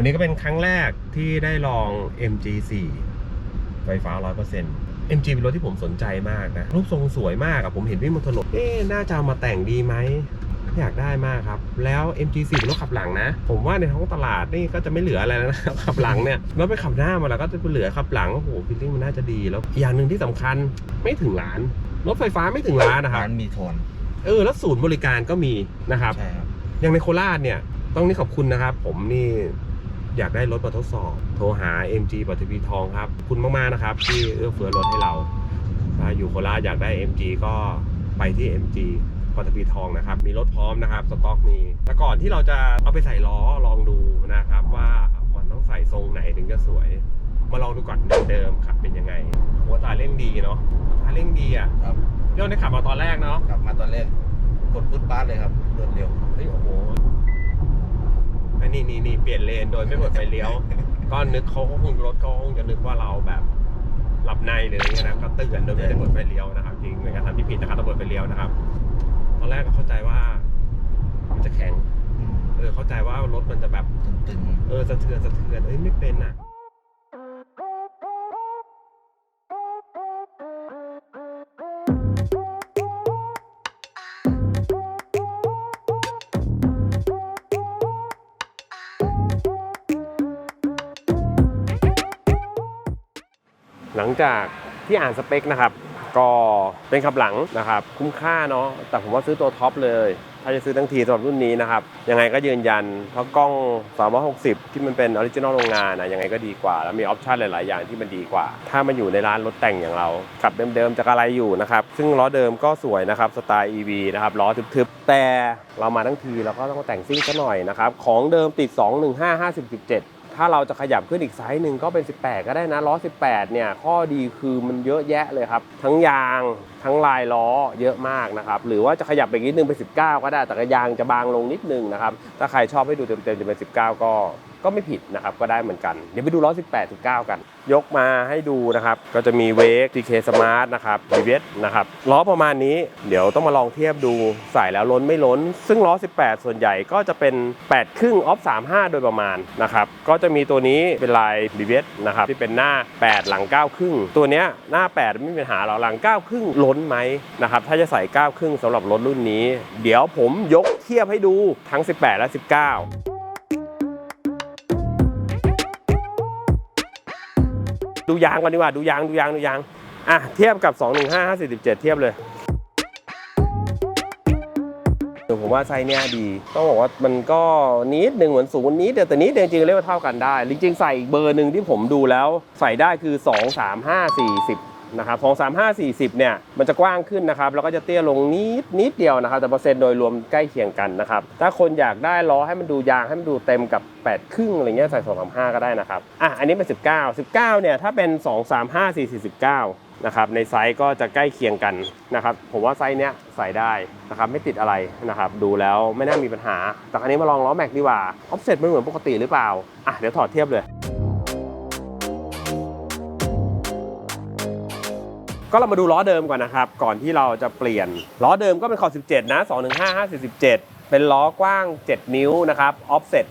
วันนี้ก็เป็นครั้งแรกที่ได้ลอง MG4 ไฟฟ้า 100% MG เป็นรถที่ผมสนใจมากนะ รูปทรงสวยมากอะผมเห็นวิ่งบนถนนเอ๊ะน่าจะเอามาแต่งดีไหม อยากได้มากครับ แล้ว MG4 เป็นรถขับหลังนะ ผมว่าในท้องตลาดนี่ก็จะไม่เหลืออะไรแล้วนะ ขับหลังเนี่ยแล้วไปขับหน้ามาแล้วก็จะเหลือขับหลัง โอ้โหฟีลลิ่งมันน่าจะดีแล้วอย่างหนึ่งที่สำคัญไม่ถึงล้านรถไฟฟ้าไม่ถึงล้านนะครับร้านมีโทนเออแล้วศูนย์บริการก็มีนะครับใช่ครับอย่างในโคราชเนี่ยต้องนี่ขอบคุณนะครับ ผมนี่ อยากได้รถมาทดสอบ โทรหา MG ปัทวีทองครับขอบคุณมาก ๆ นะครับ ที่เอื้อเฟื้อรถให้เราถ้าอยู่โคราชอยากได้ MG ก็ไปที่ MG ปัทวีทองนะครับ มีรถพร้อมนะครับ สต็อกมีแต่ก่อนที่เราจะเอาไปใส่ล้อลองดูนะครับ ว่ามันต้องใส่ทรงไหนถึงจะสวย มาลองดูก่อนเดิมๆขับเป็นยังไง หัวตาเร่งดีเนาะหัวตาเร่งดีอะครับพี่อ้นได้ขับมาตอนแรกเนาะกลับมาตอนแรกกดพุทบาสเลยครับรวดเร็วเฮ้ยโอ้โห อันนี้นี่นี่เปลี่ยนเลนโดยไม่เปิดไฟเลี้ยว ก็นึกเขาก็คงรถเขาคงจะนึกว่าเราแบบหลับในหรืออย่างเงี้ยนะก็เตือนโดยไม่ได้เปิดไฟเลี้ยวนะครับจริงเป็นการทำที่ผิดนะครับต้องเปิดไฟเลี้ยวนะครับ ตอนแรกก็เข้าใจว่ามันจะแข็งอืมเออเข้าใจว่ารถมันจะแบบตึงเออสะเทือนสะเทือนเอ้ยไม่เป็นอะ หลังจากที่อ่านสเปคนะครับ ก็เป็นขับหลังนะครับ คุ้มค่าเนาะแต่ผมว่าซื้อตัวท็อปเลยถ้าจะซื้อทั้งทีสำหรับรุ่นนี้นะครับ ยังไงก็ยืนยัน เพราะกล้อง 360 ที่มันเป็นออริจินอลโรงงานนะยังไงก็ดีกว่า แล้วมีออปชันหลาย ๆ อย่างที่มันดีกว่า ถ้ามันอยู่ในร้านรถแต่งอย่างเราขับเดิม ๆจากอะไรอยู่นะครับ ซึ่งล้อเดิมก็สวยนะครับสไตล์ EV นะครับล้อทึบ ๆ แต่เรามาทั้งทีเราก็ต้องแต่งซิ่งซะหน่อยนะครับ ของเดิมติด 215 50 17 ถ้าเราจะขยับขึ้นอีกไซส์หนึ่งก็เป็น 18 ก็ได้นะล้อ 18 เนี่ย ข้อดีคือมันเยอะแยะเลยครับ ทั้งยางทั้งลายล้อเยอะมากนะครับ หรือว่าจะขยับไปนิดนึงเป็น 19 ก็ได้แต่ก็ยางจะบางลงนิดนึงนะครับ ถ้าใครชอบให้ดูเต็มๆจะเป็น 19 ก็ ก็ไม่ผิดนะครับก็ได้เหมือนกัน เดี๋ยวไปดูล้อ18 19 กัน ยกมาให้ดูนะครับ ก็จะมีเวก TK Smart นะครับ b ีเวนะครับล้อประมาณนี้เดี๋ยวต้องมาลองเทียบดูใส่แล้วล้นไม่ล้น ซึ่งล้อ 18 ส่วนใหญ่ก็จะเป็น 8 ครึ่งออฟ 35 โดยประมาณนะครับก็จะมีตัวนี้เป็นลาย b ีเวนะครับที่เป็นหน้า 8 หลัง 9 ครึ่ง ตัวเนี้ยหน้า 8 ไม่มีปัญหาหรอกหลัง 9 ครึ่งล้นไหมนะครับถ้าจะใส่ 9 ครึ่งสำหรับรถรุ่นนี้ เดี๋ยวผมยกเทียบให้ดูทั้ง 18 และ 19 ดูยางก่อนดีกว่าดูยางดูยางดูยางอะเทียบกับ 215 547 เทียบเลยเดี๋ยผมว่าไซส์เนี้ยดีต้องบอกว่ามันก็นิดหนึ่งเหมือนสูงนิดเดียวแต่นิดเดียวจริงๆเรียกว่าเท่ากันได้ จริงๆใส่อีกเบอร์หนึ่งที่ผมดูแล้วใส่ได้คือ 2 3 5 40 นะครับ2 3 5 40 เนี่ย มันจะกว้างขึ้นนะครับ แล้วก็จะเตี้ยลงนิดนิดเดียวนะครับ แต่เปอร์เซ็นต์โดยรวมใกล้เคียงกันนะครับ ถ้าคนอยากได้ล้อให้มันดูยางให้มันดูเต็มกับ8ครึ่งอะไรเงี้ยใส่2 3 5 ก็ได้นะครับ อะ อันนี้เป็น 19 19 เนี่ย ถ้าเป็น 235 449นะครับในไซส์ก็จะใกล้เคียงกันนะครับผมว่าไซส์เนี้ยใส่ได้นะครับไม่ติดอะไรนะครับดูแล้วไม่น่ามีปัญหา แต่อันนี้มาลองล้อแม็กดีกว่าออฟเซ็ตมันเหมือนปกติหรือเปล่าอะเดี๋ยวถอดเทียบเลย ก็เรามาดูล้อเดิมก่อนนะครับ ก่อนที่เราจะเปลี่ยน ล้อเดิมก็เป็นขอบ17 นะ 215 547 เป็นล้อกว้าง 7 นิ้วนะครับออฟเซ็ต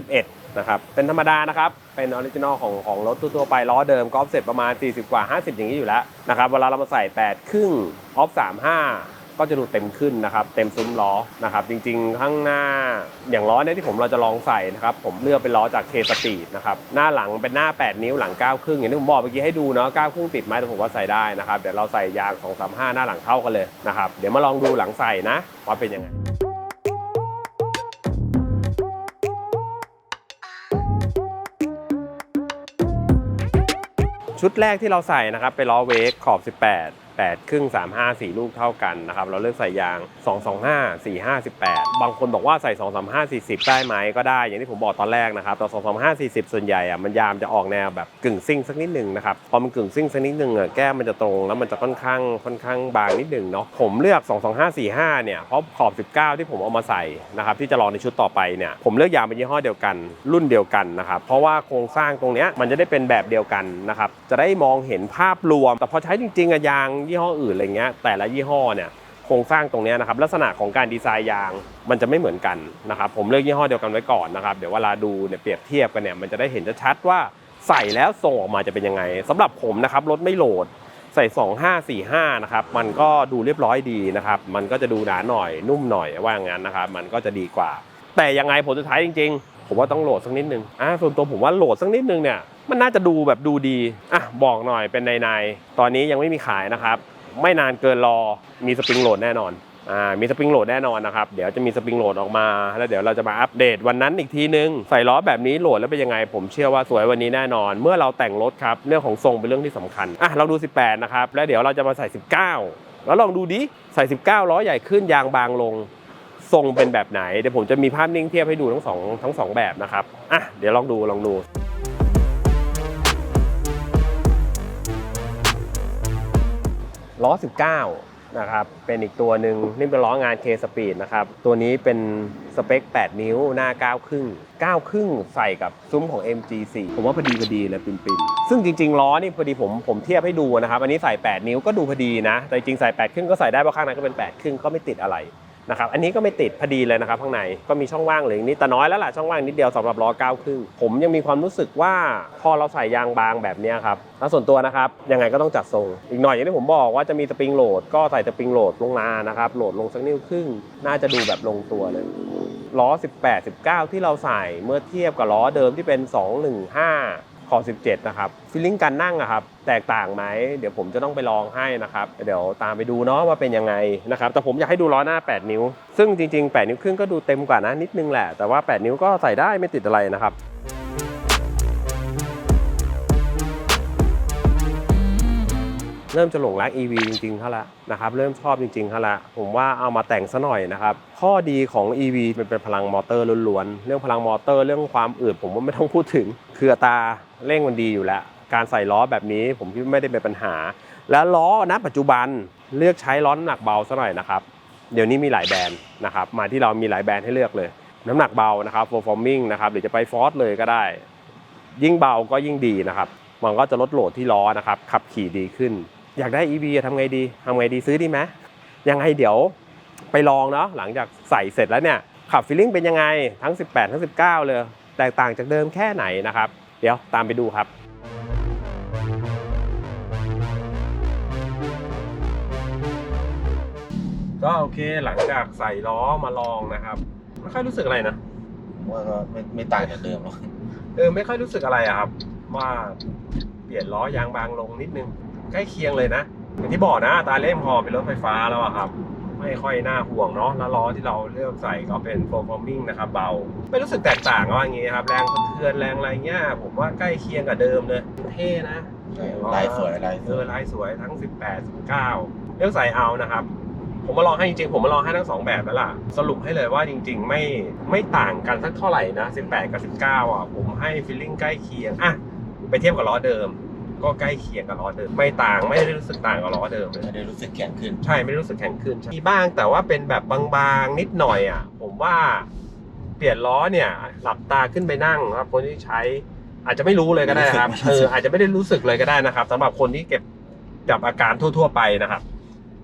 51 นะครับ เป็นธรรมดานะครับ เป็นออริจินอลของของรถทั่วไป ล้อเดิมก็ออฟเซ็ตประมาณ 40 กว่า 50 อย่างนี้อยู่แล้วนะครับ เวลาเรามาใส่ 8 ครึ่งออฟ35 ก็จะดูเต็มขึ้นนะครับ เต็มซุ้มล้อนะครับ จริงๆ ข้างหน้าอย่างล้อเนี่ยที่ผมเราจะลองใส่นะครับ ผมเลือกเป็นล้อจากเคสปีดนะครับ หน้าหลังเป็นหน้า 8 นิ้วหลัง 9 ครึ่งอย่างที่ผมบอกเมื่อกี้ให้ดูเนาะ 9 ครึ่งติดไหมแต่ผมว่าใส่ได้นะครับ เดี๋ยวเราใส่ยาง 235 หน้าหลังเข้ากันเลยนะครับ เดี๋ยวมาลองดูหลังใส่นะว่าเป็นยังไงชุดแรกที่เราใส่นะครับเป็นล้อเวกขอบ 18 8ครึ่ง35 4 ลูกเท่ากันนะครับ เราเลือกใส่ยาง 225 45 18บางคนบอกว่าใส่ 235 40 ได้ไหมก็ได้ อย่างที่ผมบอกตอนแรกนะครับแต่225 40 ส่วนใหญ่อะมันยามจะออกแนวแบบกึ่งซิ่งสักนิดหนึ่งนะครับ พอมันกึ่งซิ่งสักนิดหนึ่งอะแก้มมันจะตรงแล้วมันจะค่อนข้างค่อนข้างบางนิดหนึ่งเนาะ ผมเลือก 225 45 เนี่ย เพราะขอบ 19 ที่ผมเอามาใส่นะครับที่จะลองในชุดต่อไปเนี่ย ผมเลือกยางเป็นยี่ห้อเดียวกัน รุ่นเดียวกันนะครับ เพราะว่าโครงสร้างตรงเนี้ยมันจะได้เป็นแบบเดียวกันนะครับ จะได้มองเห็นภาพรวม แต่พอใช้จริงๆอะยางยี่ห้ออื่นอะไรเงี้ยแต่ละยี่ห้อเนี่ยโครงสร้างตรงนี้นะครับลักษณะของการดีไซน์ยางมันจะไม่เหมือนกันนะครับผมเลือกยี่ห้อเดียวกันไว้ก่อนนะครับเดี๋ยวเวลาดูเนี่ยเปรียบเทียบกันเนี่ยมันจะได้เห็นชัดว่าใส่แล้วทรงออกมาจะเป็นยังไงสำหรับผมนะครับรถไม่โหลดใส่ 2545 นะครับ มันก็ดูเรียบร้อยดีนะครับ มันก็จะดูหนาหน่อยนุ่มหน่อยว่าอย่างนั้นนะครับ มันก็จะดีกว่า แต่ยังไงผลสุดท้ายจริง ๆ ผมว่าต้องโหลดสักนิดนึงอ่าส่วนตัวผมว่าโหลดสักนิดนึงเนี่ย มันน่าจะดูแบบดูดีอะบอกหน่อยเป็นในในตอนนี้ยังไม่มีขายนะครับ ไม่นานเกินรอมีสปริงโหลดแน่นอนอ่ามีสปริงโหลดแน่นอนนะครับ เดี๋ยวจะมีสปริงโหลดออกมา แล้วเดี๋ยวเราจะมาอัปเดตวันนั้นอีกทีนึง ใส่ล้อแบบนี้โหลดแล้วเป็นยังไง ผมเชื่อว่าสวยวันนี้แน่นอน เมื่อเราแต่งรถครับ เรื่องของทรงเป็นเรื่องที่สำคัญอะเราดู 18 นะครับ แล้วเดี๋ยวเราจะมาใส่ 19 แล้วลองดูดิ ใส่ 19 ล้อใหญ่ขึ้นยางบางลง ทรงเป็นแบบไหน เดี๋ยวผมจะมีภาพนิ่งเทียบให้ดูทั้งสองทั้งสองแบบนะครับอะเดี๋ยวลองดูลองดู ล้อ 19 นะครับ เป็นอีกตัวหนึ่งนี่เป็นล้องาน K Speed นะครับ ตัวนี้เป็นสเปค 8 นิ้วหน้า 9 ครึ่ง 9 ครึ่งใส่กับซุ้มของ MG4 ผมว่าพอดีพอดีเลยปิ่มๆ ซึ่งจริง ๆ ล้อนี่พอดีผมผมเทียบให้ดูนะครับ อันนี้ใส่ 8 นิ้วก็ดูพอดีนะ แต่จริงใส่ 8 ครึ่งก็ใส่ได้เพราะข้างในก็เป็น 8 ครึ่งก็ไม่ติดอะไร นะครับอันนี้ก็ไม่ติดพอดีเลยนะครับข้างในก็มีช่องว่างเหลืออีกนิดแต่น้อยแล้วล่ะช่องว่างนิดเดียวสำหรับล้อเก้าครึ่งผมยังมีความรู้สึกว่าพอเราใส่ยางบางแบบนี้ครับแล้วส่วนตัวนะครับยังไงก็ต้องจัดทรง อีกหน่อยอย่างที่ผมบอกว่าจะมีสปริงโหลดก็ใส่สปริงโหลดลงมานะครับโหลดลงสักนิ้วครึ่ง น่าจะดูแบบลงตัวเลยล้อ 18 19 ที่เราใส่เมื่อเทียบกับล้อเดิมที่เป็น 215 ขอ17 นะครับฟีลลิ่งการนั่งอะครับแตกต่างไหมเดี๋ยวผมจะต้องไปลองให้นะครับ เดี๋ยวตามไปดูเนาะว่าเป็นยังไงนะครับแต่ผมอยากให้ดูล้อหน้า 8 นิ้ว ซึ่งจริง ๆ 8 นิ้วครึ่งก็ดูเต็มกว่านะนิดนึงแหละ แต่ว่า 8 นิ้วก็ใส่ได้ไม่ติดอะไรนะครับ เริ่มจะหลงรัก EV จริงๆเขาละนะครับเริ่มชอบจริงๆเขาละผมว่าเอามาแต่งซะหน่อยนะครับข้อดีของ EV มันเป็นพลังมอเตอร์ล้วนๆเรื่องพลังมอเตอร์เรื่องความอืดผมว่าไม่ต้องพูดถึงคือตาเร่งมันดีอยู่แล้วการใส่ล้อแบบนี้ผมคิดไม่ได้เป็นปัญหา แล้วล้อณปัจจุบันเลือกใช้ล้อน้ำหนักเบาซะหน่อยนะครับเดี๋ยวนี้มีหลายแบรนด์นะครับมาที่เรามีหลายแบรนด์ให้เลือกเลย น้ำหนักเบานะครับ performing นะครับหรือจะไปฟอร์สเลยก็ได้ ยิ่งเบาก็ยิ่งดีนะครับมันก็จะลดโหลดที่ล้อนะครับขับขี่ดีขึ้น อยากได้ EV อะทำไงดีทำไงดีซื้อดีไหมยังไงเดี๋ยวไปลองเนาะหลังจากใส่เสร็จแล้วเนี่ยขับฟีลลิ่งเป็นยังไงทั้ง 18 ทั้ง 19 เลย แตกต่างจากเดิมแค่ไหนนะครับ เดี๋ยวตามไปดูครับก็โอเคหลังจากใส่ล้อมาลองนะครับ ไม่ค่อยรู้สึกอะไรนะว่าก็ไม่ไม่ต่างจากเดิมหรอกเออไม่ค่อยรู้สึกอะไรอะครับ ว่าเปลี่ยนล้อยางบางลงนิดนึง ใกล้เคียงเลยนะ อย่างที่บอกนะอัตราเร่งพอเป็นรถไฟฟ้าแล้วอะครับ ไม่ค่อยน่าห่วงเนาะแล้วล้อที่เราเลือกใส่ก็เป็น performing นะครับเบา ไม่รู้สึกแตกต่างว่าอย่างงี้ครับ แรงสะเทือนแรงอะไรเงี้ยผมว่าใกล้เคียงกับเดิมเลยเท่นะลายสวยลายสเอวอยลายสวยทั้ง 18 19 เลือกใส่เอานะครับผมมาลองให้จริงๆ ผมมาลองให้ทั้งสองแบบแล้วล่ะ สรุปให้เลยว่าจริง ๆ ไม่ไม่ต่างกันสักเท่าไหร่นะ 18 กับ 19 อะ ผมให้ฟีลลิ่งใกล้เคียง อะ ไปเทียบกับล้อเดิม ก็ใกล้เคียงกับล้อเดิมไม่ต่างไม่ได้รู้สึกต่างกับล้อเดิมเลยไม่ได้รู้สึกแข็งขึ้น ใช่ไม่ได้รู้สึกแข็งขึ้นใช่มีบ้างแต่ว่าเป็นแบบบางๆนิดหน่อยอะ ผมว่าเปลี่ยนล้อเนี่ยหลับตาขึ้นไปนั่งครับคนที่ใช้อาจจะไม่รู้เลยก็ได้นะครับไม่รู้สึกเอออาจจะไม่ได้รู้สึกเลยก็ได้นะครับสำหรับคนที่เก็บจับอาการทั่ว ๆ ไปนะครับ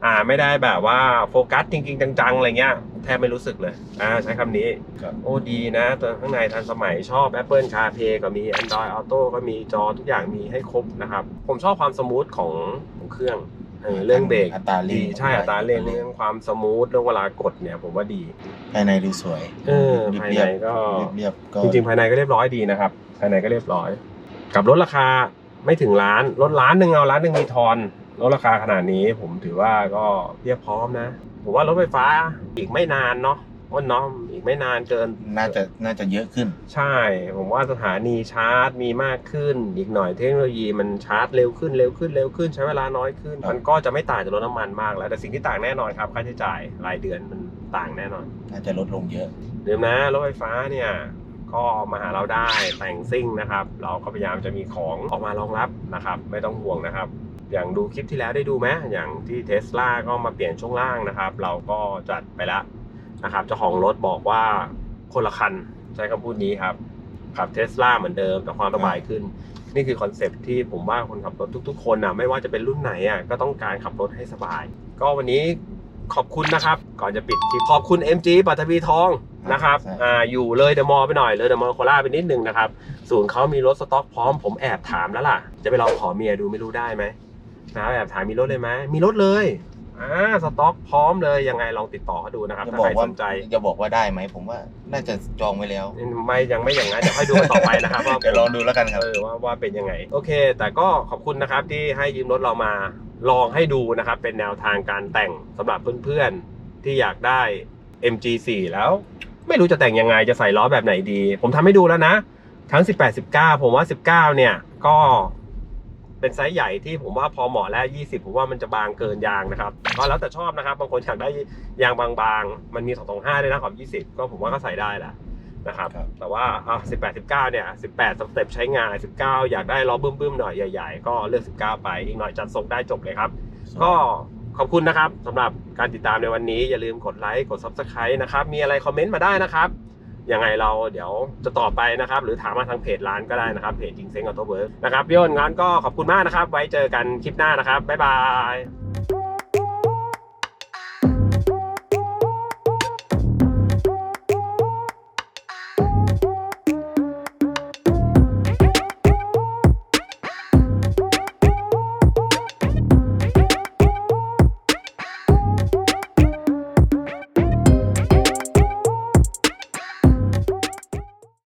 อ่าไม่ได้แบบว่าโฟกัสจริง ๆ จังๆอะไรเงี้ยแทบไม่รู้สึกเลยอ่าใช้คำนี้ ครับ โอ้ดีนะ ตัวข้างในทันสมัยชอบ Apple CarPlay ก็มี Android Auto ก็มีจอทุกอย่างมีให้ครบนะครับ ผมชอบความสมูทของของเครื่องเออเรื่องเบรกอัตราเร่ดีงใช่อัตราเร่งเรื่องความสมูทเรื่องเวลากดเนี่ยผมว่าดี ภายในดูสวยเออภายในก็ เรียบๆก็จริงๆภายในก็เรียบร้อยดีนะครับ ภายในก็เรียบร้อย กับรถราคาไม่ถึงล้านรถล้านหนึ่งเอาล้านหนึ่งมีทอน รถราคาขนาดนี้ผมถือว่าก็เรียบพร้อมนะ ผมว่ารถไฟฟ้าอีกไม่นานเนาะว่าน้องอีกไม่นานเกิน น่าจะน่าจะเยอะขึ้น ใช่ ผมว่าสถานีชาร์จมีมากขึ้น อีกหน่อยเทคโนโลยีมันชาร์จเร็วขึ้นเร็วขึ้นเร็วขึ้นใช้เวลาน้อยขึ้นครับมันก็จะไม่ต่างจากรถน้ำมันมากแล้ว แต่สิ่งที่ต่างแน่นอนครับ ค่าใช้จ่ายรายเดือนมันต่างแน่นอน น่าจะลดลงเยอะลืมนะรถไฟฟ้าเนี่ยก็มาหาเราได้แต่งซิ่งนะครับ เราก็พยายามจะมีของออกมารองรับนะครับ ไม่ต้องห่วงนะครับ อย่างดูคลิปที่แล้วได้ดูไหมอย่างที่เทสลาก็มาเปลี่ยนช่วงล่างนะครับ เราก็จัดไปแล้วนะครับเจ้าของรถบอกว่าคนละคันใช้คำพูดนี้ครับขับเทสลาเหมือนเดิมแต่ความสบายขึ้น นี่คือคอนเซปต์ที่ผมว่าคนขับรถทุก ๆ คนอะไม่ว่าจะเป็นรุ่นไหนอะก็ต้องการขับรถให้สบาย ก็วันนี้ขอบคุณนะครับ ก่อนจะปิดคลิปขอบคุณ MG ปัทวีทองนะครับใช่อ่าอยู่เลยเดอะมอลล์ไปหน่อยเลยเดอะมอลล์โคราชไปนิดนึงนะครับศูนย์เขามีรถสต็อกพร้อมผมแอบถามแล้วล่ะ จะไปลองขอเมียดูไม่รู้ได้ไหม นะครับแอบถามมีรถเลยไหมมีรถเลยอ่าสต็อกพร้อมเลยยังไงลองติดต่อเขาดูนะครับจะถ้าบอใครกว่าสนใจจะบอกว่าได้ไหมผมว่าน่าจะจองไว้แล้วไม่ยังไม่อย่างนั้นเดี๋ยวค่อยดูกันต่อไปนะครับว่า เดี๋ยวลองดูแล้วกันครับ เออว่าว่าเป็นยังไง โอเค แต่ก็ขอบคุณนะครับที่ให้ยืมรถเรามาลองให้ดูนะครับ เป็นแนวทางการแต่งสำหรับเพื่อนๆ ที่อยากได้ MG4 แล้ว ไม่รู้จะแต่งยังไงจะใส่ล้อแบบไหนดี ผมทำให้ดูแล้วนะ ทั้ง 18 19 ผมว่า 19 เนี่ย ก็ เป็นไซส์ใหญ่ที่ผมว่าพอเหมาะแล้ว 20 ผมว่ามันจะบางเกินยางนะครับก็แล้วแต่ชอบนะครับ บางคนอยากได้ยางบางๆ มันมี 225 ด้วยนะขอบ 20 ก็ผมว่าก็ใส่ได้แหละนะครับ ครับ แต่ว่าอะ18 19 เนี่ย 18สเต็ปใช้งาน 19 อยากได้ล้อบึ้มๆหน่อยใหญ่ๆ ก็เลือก 19 ไป อีกหน่อยจัดส่งได้จบเลยครับ ก็ขอบคุณนะครับสำหรับการติดตามในวันนี้อย่าลืมกดไลค์กด Subscribe นะครับ มีอะไรคอมเมนต์มาได้นะครับ ยังไงเราเดี๋ยวจะตอบไปนะครับ หรือถามมาทางเพจร้านก็ได้นะครับเพจจิงเซ็งออโต้เวิร์กนะครับพี่อ้นงั้นก็ขอบคุณมากนะครับ ไว้เจอกันคลิปหน้านะครับบ๊ายบาย